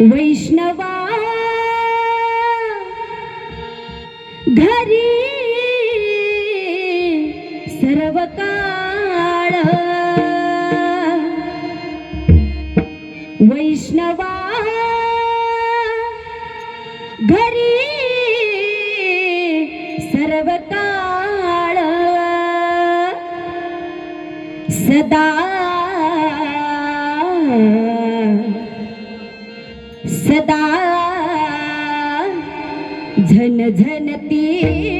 वैष्णवा घरी सर्व काळ वैष्णवा घरी सर्व काळ सदा सदा। झन झनती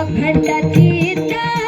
अखंड तीर्थ